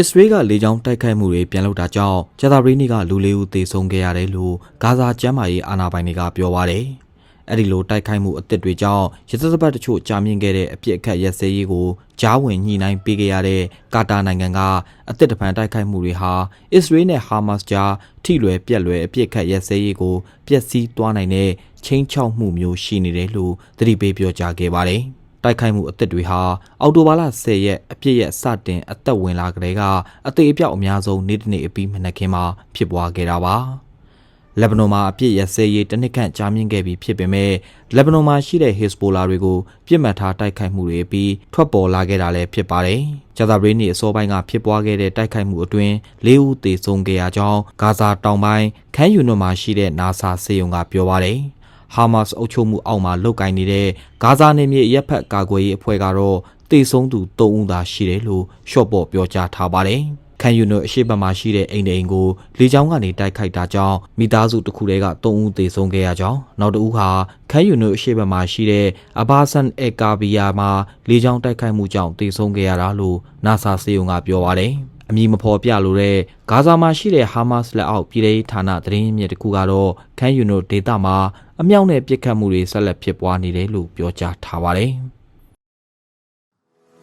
အစ္စရေးကလေကြောင်းတိုက်ခိုက်မှုတွေပြန်လုပ်တာကြောင့်ဂျာတာဘရီနီကလူလေးဦးသေဆုံးခဲ့ရတယ်လို့ဂါဇာကျမ်းမာရေးအာဏာပိုင်တွေကပြောပါတယ်။အဲ့ဒီလိုတိုက်ခိုက်မှုအသစ်တွေကြောင့်ရသသပတ်တချို့ကြာမြင့်ခဲ့တဲ့အပြစ်အခတ်ရက်စဲရေးကိုကြားဝင်ညှိနှိုင်းပေးခဲ့ရတဲ့ကာတာနိုင်ငံကအသစ်တပံတိုက်ခိုက်မှုတွေဟာအစ္စရေးနဲ့ဟာမတ်စ်ကြားထိလွယ်ပြက်လွယ်အပြစ်အခတ်ရက်စဲရေးကိုပျက်စီးသွားနိုင်တဲ့ချင်းချောက်မှုမျိုးရှိနေတယ်လို့သတိပေးပြောကြားခဲ့ပါတယ်။ တိုက်ခိုက်မှုအသစ်တွေဟာအော်တိုဘာလ10ရက်အပြည့်ရက်စတင်အသက်ဝင်လာကြတဲ့ကအသေးအပြောက်အများဆုံးနေ့တစ်နေ့အပြီးမနက်ခင်းမှာဖြစ်ပွားခဲ့တာပါလက်ဘနွန်မှာအပြည့်ရက်စဲရေးတစ်နှစ်ခန့်ကြာမြင့်ခဲ့ပြီးဖြစ်ပေမဲ့လက်ဘနွန်မှာရှိတဲ့ဟစ်စဘိုလာတွေကိုပြစ်မှတ်ထားတိုက်ခိုက်မှုတွေပြီးထွက်ပေါ်လာခဲ့တာလည်းဖြစ်ပါတယ်ဂျာသာဘရီနီအစောပိုင်းကဖြစ်ပွားခဲ့တဲ့တိုက်ခိုက်မှုအတွင်း၄ဦးသေဆုံးခဲ့ရကြောင်းဂါဇာတောင်ပိုင်းခန်းယူနွန်မှာရှိတဲ့နာဆာစေယုံကပြောပါတယ် ဟာမတ်စ်အုပ်ချုပ်မှုအောက်မှာလုတ်ကင်နေတဲ့ဂါဇာနယ်မြေအရက်ဖက်ကာကွယ်ရေးအဖွဲ့ကတော့တေဆုံးသူ၃ဦးသာရှိတယ်လို့ရှော့ပေါ့ပြောကြားထားပါတယ်။ခံယူနိုအရှိတ်ဘက်မှာရှိတဲ့အိမ်တိန်ကိုလေကြောင်းကနေတိုက်ခိုက်တာကြောင့်မိသားစုတစ်ခုတည်းက၃ဦးသေဆုံးခဲ့ရကြောင်းနောက်တစ်ဦးဟာခန်းယူနိုအရှိတ်ဘက်မှာရှိတဲ့အဘာဆန်အကာဘီယာမှာလေကြောင်းတိုက်ခိုက်မှုကြောင့်သေဆုံးခဲ့ရတာလို့နာဆာစေယုံကပြောပါတယ်။အမည်မဖော်ပြလိုတဲ့ဂါဇာမှာရှိတဲ့ဟာမတ်စ်လက်အောက်ပြည်ထောင်ဌာနသတင်းရင်းမြစ်တစ်ခုကတော့ခန်းယူနိုဒေတာမှာ အမြောက်နဲ့ပစ်ခတ်မှုတွေဆက်လက်ဖြစ်ပွားနေတယ်လို့ပြောကြားထားပါတယ်။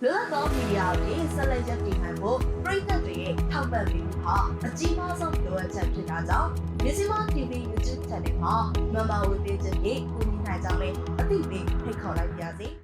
လွတ်လပ်သောမီဒီယာတွေဆက်လက်ရပ်တည်နိုင်ဖို့ပြည်သက်တွေရဲ့ထောက်ပံ့ပေးမှုဟာအကြီးမားဆုံးလိုအပ်ချက်ဖြစ်တာကြောင့်မြစီမ TV YouTube Channel မှာ Member ဝင်ပေးခြင်းဖြင့်ကူညီနိုင်ကြမယ်အသိပေးဖိတ်ခေါ်လိုက်ပါရစေ။